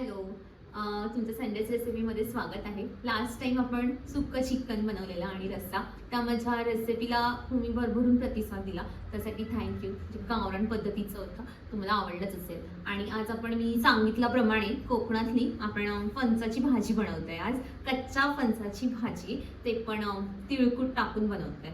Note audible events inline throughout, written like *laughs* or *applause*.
Hello तुमचं संडेच रेसिपीमध्ये स्वागत आहे. लास्ट टाइम आपण सुक्क चिकन बनवलेलं आणि रस्सा त्या माझ्या रेसिपीला तुम्ही भरभरून प्रतिसाद दिला. त्यासाठी थँक्यू जे गावरान पद्धतीचं होतं तुम्हाला आवडलंच असेल. आणि आज आपण मी सांगितल्याप्रमाणे कोकणातली आपण फणसाची भाजी बनवतोय आज. कच्च्या फणसाची भाजी ते पण तिळकूट टाकून बनवतोय.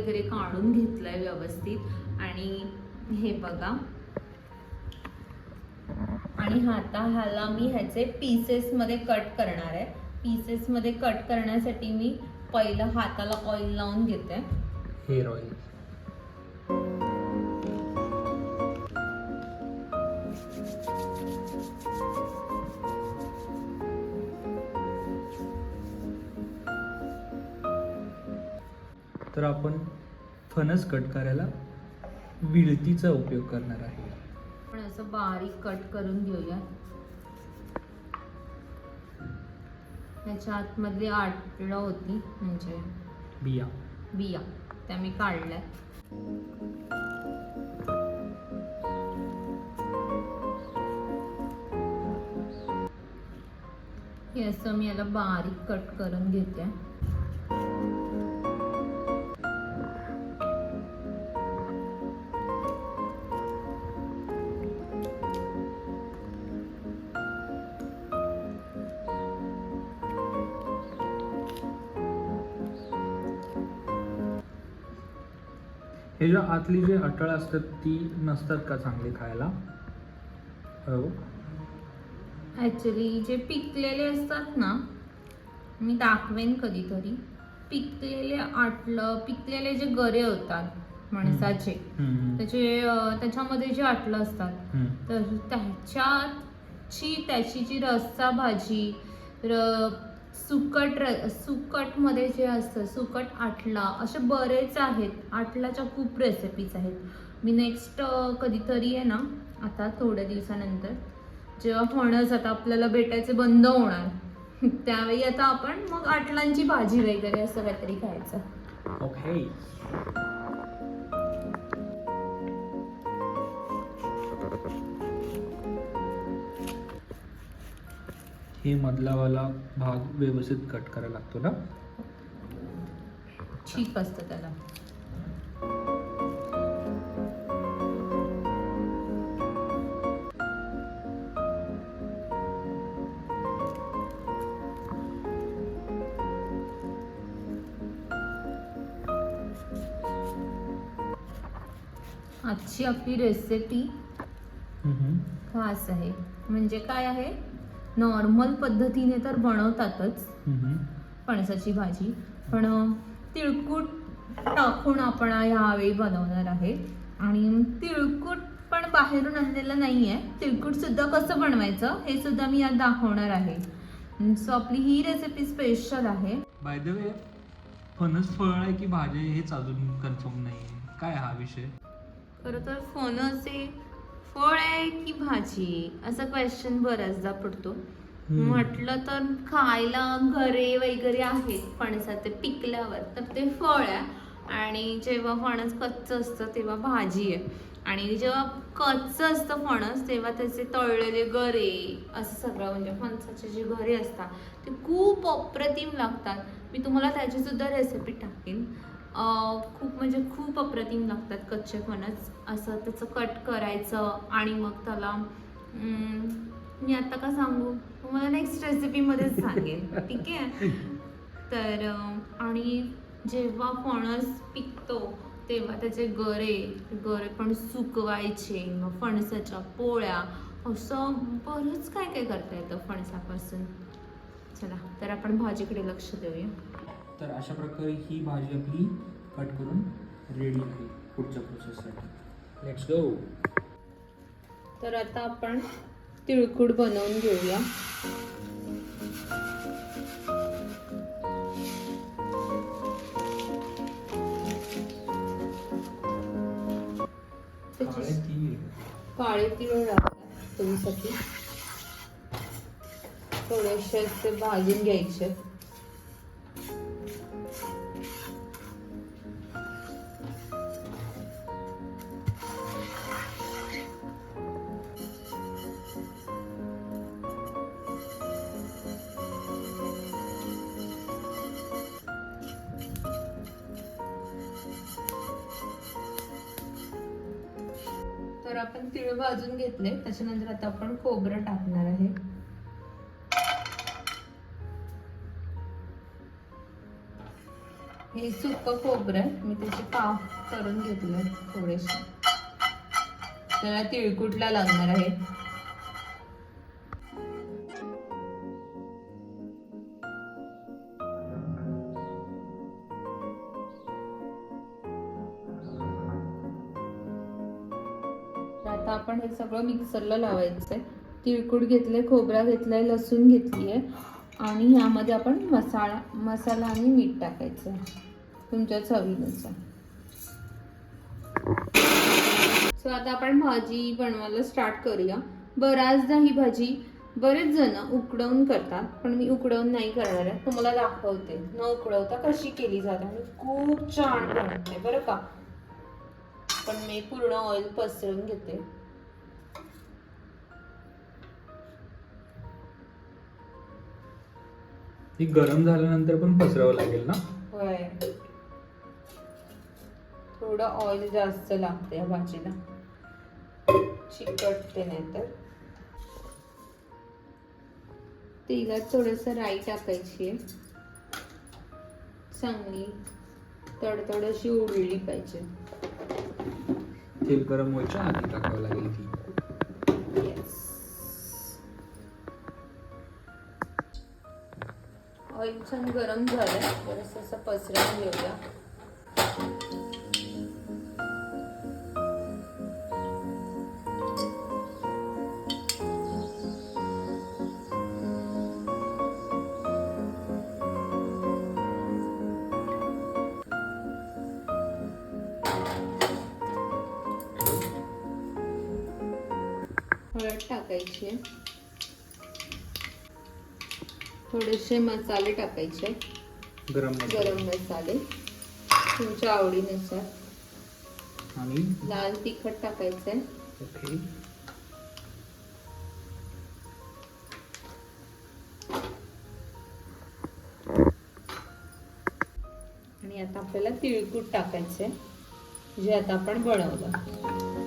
वगैरे काढून घेतलंय व्यवस्थित. आणि हे बघा. आणि आता ह्याला मी ह्याचे पीसेस मध्ये कट करणार आहे. पीसेस मध्ये कट करण्यासाठी मी पहिलं हाताला ऑइल लावून घेते. हेअर ऑइल तर आपण फणस कट करायला विळतीचा उपयोग करणार आहे. पण असं बारीक कट करून घेऊया त्याच्या आतमध्ये आटलं होती म्हणजे बिया. बिया. त्या मी काढल्या. हे असं मी याला बारीक कट करून घेते. हे ज्या आतली जे अटळ असतात ती नसतात का चांगली खायला? हो ॲक्च्युली जे पिकलेले असतात ना मी दाखवेन कधीतरी. पिकलेले आटलं पिकलेले जे गरे होतात माणसाचे त्याचे त्याच्यामध्ये जे आटलं असतात. तर त्याच्याची त्याची जी रस्सा भाजी र सुकट र सुकटमध्ये जे असतं सुकट आटला असे बरेच आहेत. आटलाच्या खूप रेसिपीज आहेत. मी नेक्स्ट कधीतरी आहे ना आता थोड्या दिवसानंतर जेव्हा फणस आता आपल्याला भेटायचे बंद होणार *laughs* त्यावेळी आता आपण मग आटलांची भाजी वगैरे असं काहीतरी खायचं. ओके हे मधलावाला भाग व्यवस्थित कट करायला लागतो ना? ठीक असतं त्याला. आजची आपली रेसिपी. खास आहे. म्हणजे काय आहे? नॉर्मल पद्धतीने तर बनवतातच. फणसाची भाजी. पण तिळकूट टाकून आपण ह्यावेळी बनवणार आहे. आणि तिळकूट पण बाहेरून आणलेलं नाही आहे तिळकूट सुद्धा कसं बनवायचं हे सुद्धा मी यात दाखवणार आहे. सो आपली ही रेसिपी स्पेशल आहे. बाय द वे फणस फळ आहे की भाजी हेच अजून कन्फर्म नाही काय हा विषय? खरं तर फणस हे फळ आहे की भाजी? असा क्वेश्चन बऱ्याचदा पडतो. म्हटलं तर खायला घरे वगैरे आहेत फणसाचे पिकल्यावर. तर ते फळ आहे. आणि जेव्हा फणस कच्चं असतं तेव्हा भाजी आहे. आणि जेव्हा कच्चं असतं फणस तेव्हा त्याचे तळलेले गरे असं सगळं म्हणजे फणसाचे जे गरे असतात ते खूप अप्रतिम लागतात. मी तुम्हाला त्याची सुद्धा रेसिपी टाकेन. खूप म्हणजे खूप अप्रतिम लागतात कच्चे फणस. असं त्याचं कट करायचं आणि मग त्याला मी आता का सांगू? तुम्हाला नेक्स्ट रेसिपीमध्येच सांगेन. ठीक आहे? तर आणि जेव्हा फणस पिकतो तेव्हा त्याचे गरे गरे पण सुकवायचे. मग फणसाच्या पोळ्या. असं बरंच काय काय करता येतं फणसापासून? चला तर आपण भाजीकडे लक्ष देऊया. तर अशा प्रकारे ही भाजी आपली कट करून रेडी आहे पुढच्या प्रोसेससाठी लेट्स गो तर आता आपण तिळकुट बनवून घेऊया. काळे तीळ. लागतात चवीसाठी थोडेसे भाजून घ्यायचे. आपण तिळ भाजून घेतले. त्याच्यानंतर आता आपण खोबरं टाकणार आहे. हे सुक खोबरं मी त्याचे पाव करून घेतले थोडेसे. त्याला तिळकुटला लागणार आहे. आता आपण हे सगळं मिक्सरला लावायचं आहे तिळकुट घेतले खोबरा घेतलाय लसूण घेतली आहे आणि ह्यामध्ये आपण मसाला मसाला आणि मीठ टाकायचं. तुमच्या चवीनुसार. सो आता आपण भाजी बनवायला स्टार्ट करूया. बऱ्याचदा ही भाजी बरेच जण उकडवून करतात पण मी उकडवून नाही करणार आहे. तुम्हाला दाखवते. न उकडवता कशी केली जाते. आणि खूप छान बनते बरं का? पण मी पूर्ण ऑइल पसरवून घेते. ती गरम झाल्यानंतर पण पसरावं लागेल ना? होय. थोडं ऑइल जास्त लागते या भाजीला. चिकटते नाही तर तेलात थोडस राई टाकायची आहे. चांगली तडतड अशी उडली पाहिजे. तेल गरम व्हायच्या आधी टाकावं लागेल ती. Yes. ऑइल छान गरम झालं बरंच असं पसरवून घेऊया. हळद टाकायची. थोडेसे मसाले टाकायचे. गरम मसाला. गरम मसाले. तुमच्या आवडीनुसार. आणि? लाल तिखट टाकायचंय. ओके. आणि आता आपल्याला तिळकूट टाकायचंय जे आता आपण बनवलं.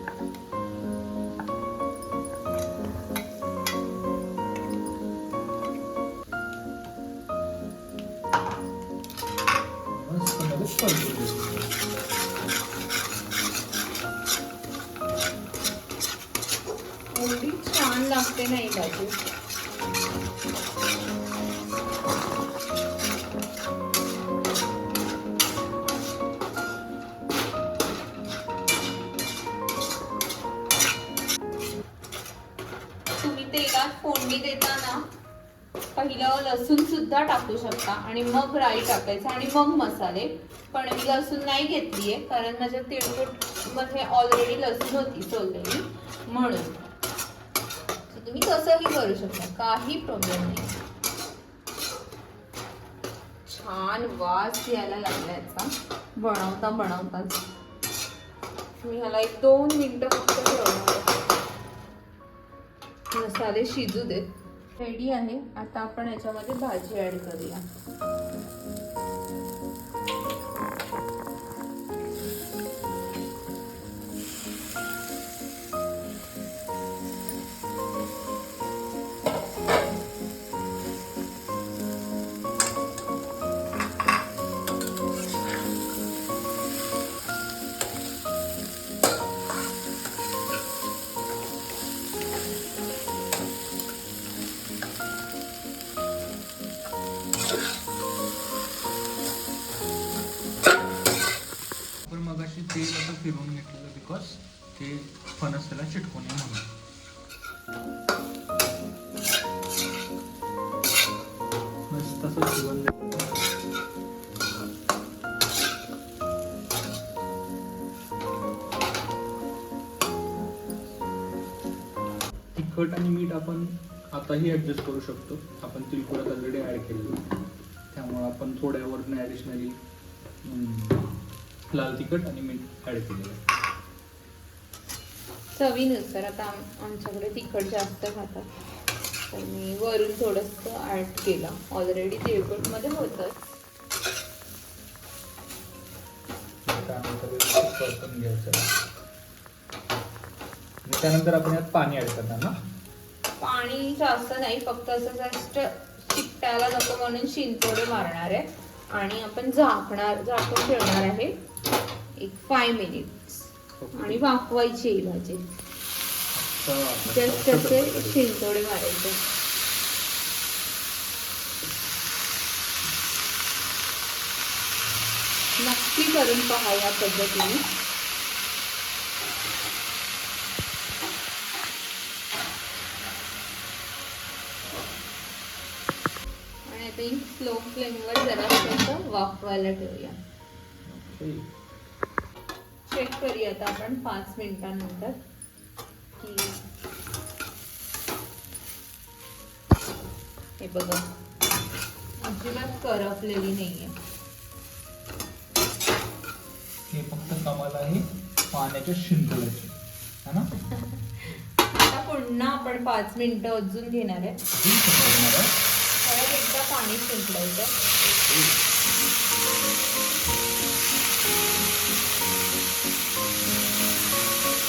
मस्त एवढी छान लागते नाही भाजी. तुम्ही तेलात फोडणी देताना पहिलं लसूण सुद्धा टाकू शकता आणि मग राई टाकायचं आणि मग मसाले. पण मी लसूण नाही घेतलीये कारण माझ्या तिळगुटमध्ये ऑलरेडी लसूण होती सोललेली म्हणून. तुम्ही तसंही करू शकता काही प्रॉब्लेम नाही. छान वास यायला लागला याचा. बनवता बनवताच मी ह्याला एक दोन मिनिटं फक्त ठेवणार आहे. मसाले शिजू देत. रेडी आहे. आता आपण याच्यामध्ये भाजी ऍड करूया. तिखट आणि मीठ आपण आताही ऍडजस्ट करू शकतो. आपण तिळकुळात ऑलरेडी ऍड केलेलं. त्यामुळे आपण थोड्यावर ॲडिशनली लाल तिखट आणि मीठ ऍड केलेलं. चवीनुसार आता आमच्याकडे तिखट जास्त खातात. तर मी वरून थोडंसं ऍड केलं. ऑलरेडी तिळकुटमध्ये होतं. त्यानंतर आपण यात पाणी ऍड करणार ना? पाणी जास्त नाही फक्त असं जस्ट चिकटायला नको म्हणून शिंतोडे मारणार आहे. आणि आपण झाकणार झाकून ठेवणार आहे. एक फाय मिनिट्स ओके. आणि वाफवायची भाजी. जस्ट करायचं. शिंतोडे मारायचे नक्की करून पहा या पद्धतीने आणि आता ही स्लो फ्लेमवर जरा वाफवायला ठेवूया. चेक करूया आता आपण पाच मिनिटांनंतर हे बघा. अजिबात करपलेली नाहीये. हे फक्त कमाल आहे पाण्याच्या शिंतोड्याची है ना? आता पुन्हा आपण पाच मिनिटं अजून घेणार आहे. परत एकदा पाणी शिंपडायचं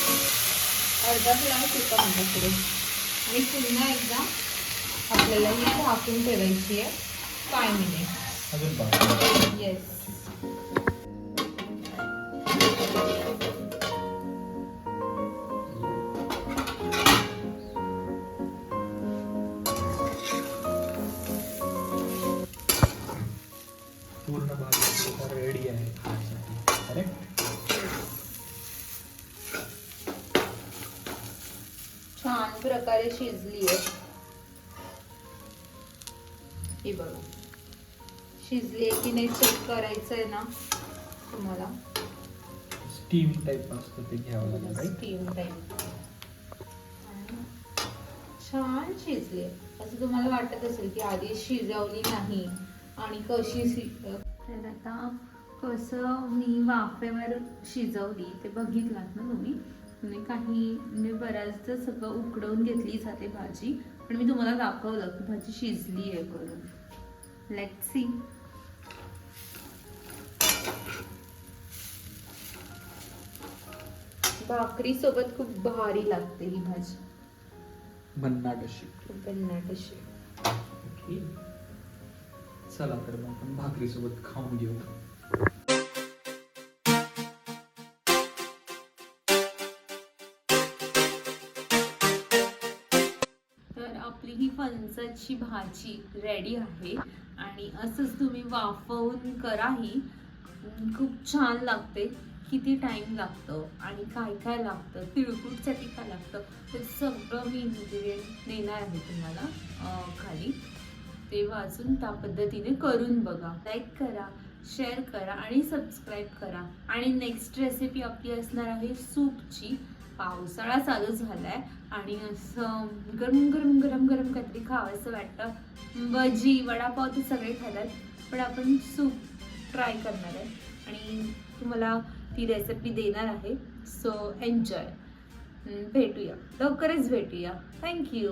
अर्धा किलो सुका म्हणतात आणि पुन्हा एकदा आपल्याला ही झाकून ठेवायची आहे. Five minute. येस पूर्ण भाजी रेडी आहे. करेक्ट छान प्रकारे शिजली आहे. शिजली आहे की नाही चेक करायचं आहे ना तुम्हाला. स्टीम टाईप असतं ते घ्यावं लागेल स्टीम टाईप छान शिजली असं तुम्हाला वाटत असेल की आधी शिजवली नाही आणि कशी शि तर आता कसं मी वाफेवर शिजवली ते बघितलात ना तुम्ही? म्हणजे काही म्हणजे बऱ्याचदा सगळं उकडवून घेतली जाते भाजी पण मी तुम्हाला दाखवलं की भाजी शिजली आहे करून लेट सी भाकरी सोबत खूप भारी लागते ही भाजी. भन्नाट अशी खूप भन्नाट अशी ओके. चला तर मग आपण भाकरीसोबत खाऊन घेऊ. तर आपली ही फणसाची भाजी रेडी आहे आणि असंच तुम्ही वाफवून करा ही. अं, खूप छान लागते. किती टाइम लागतं आणि काय काय लागतं तिळकुटसाठी काय लागतं ते सगळं मी इन्ग्रेडियंट देणार आहे तुम्हाला खाली. ते वाचून त्या पद्धतीने करून बघा. लाईक करा शेअर करा आणि सबस्क्राईब करा. आणि नेक्स्ट रेसिपी आपली असणार आहे सूपची. पावसाळा चालू झाला आहे आणि असं गरम गरम गरम गरम काहीतरी खावंसं वाटतं. भजी वडापाव ते सगळे खातात पण आपण सूप ट्राय करणार आहे. आणि तुम्हाला ती रेसिपी देणार आहे. सो एन्जॉय भेटूया. लवकरच भेटूया. थँक्यू